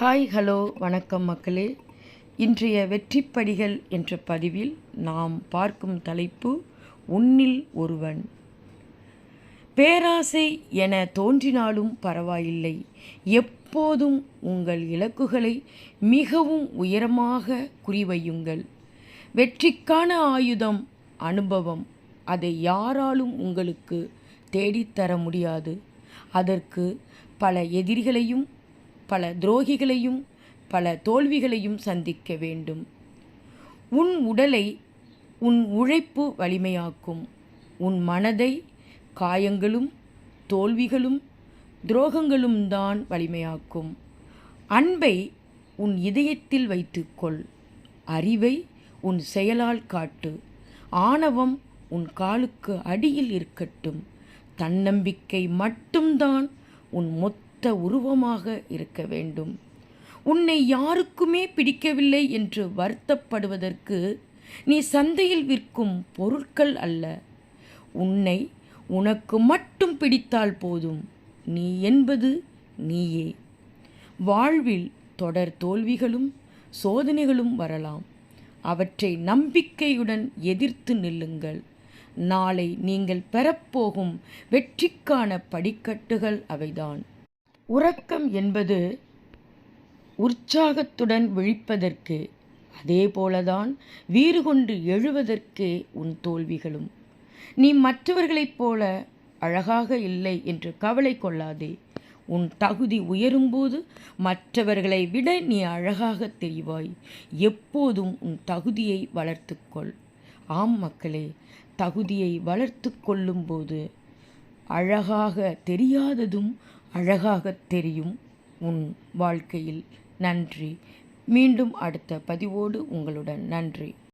Hi hello வணக்கம் மக்களே. இன்றைய வெற்றிப்படிகள் என்ற பதிவில் நாம் பார்க்கும் தலைப்பு உன்னில் ஒருவன். பேராசை என தோன்றினாலும் பரவாயில்லை. எப்போதும் உங்கள் இலக்குகளை மிகவும் உயரமாக குறிவையுங்கள். வெற்றிக்கான ஆயுதம் அனுபவம் அதை யாராலும் உங்களுக்கு தேடித்தர முடியாது. அதற்கு பல எதிரிகளையும் பல துரோகிகளையும் பல தோல்விகளையும் சந்திக்க வேண்டும். உன் உடலை உன் உழைப்பு வலிமையாக்கும். உன் மனதை காயங்களும் தோல்விகளும் துரோகங்களும் தான் வலிமையாக்கும். அன்பை உன் இதயத்தில் வைத்துக்கொள். அறிவை உன் செயலால் காட்டு. ஆணவம் உன் காலுக்கு அடியில் இருக்கட்டும். தன்னம்பிக்கை மட்டும்தான் உன் மொத்த உருவமாக இருக்க வேண்டும். உன்னை யாருக்குமே பிடிக்கவில்லை என்று வருத்தப்படுவதற்கு நீ சந்தையில் விற்கும் பொருட்கள் அல்ல. உன்னை உனக்கு மட்டும் பிடித்தால் போதும். நீ என்பது நீயே. வாழ்வில் தொடர் தோல்விகளும் சோதனைகளும் வரலாம். அவற்றை நம்பிக்கையுடன் எதிர்த்து நில்லுங்கள். நாளை நீங்கள் பெறப்போகும் வெற்றிக்கான படிக்கட்டுகள் அவைதான். உறக்கம் என்பது உற்சாகத்துடன் விழிப்பதற்கு அதே போலதான் வீறு கொண்டு எழுவதற்கே உன் தோல்விகளும். நீ மற்றவர்களைப் போல அழகாக இல்லை என்று கவலை கொள்ளாதே. உன் தகுதி உயரும்போது மற்றவர்களை விட நீ அழகாக தெரிவாய். எப்போதும் உன் தகுதியை வளர்த்துக்கொள். ஆம் மக்களே தகுதியை வளர்த்து கொள்ளும்போது அழகாக தெரியாததும் அழகாக தெரியும். உன் வாழ்க்கையில் நன்றி. மீண்டும் அடுத்த பதிவோடு உங்களுடன். நன்றி.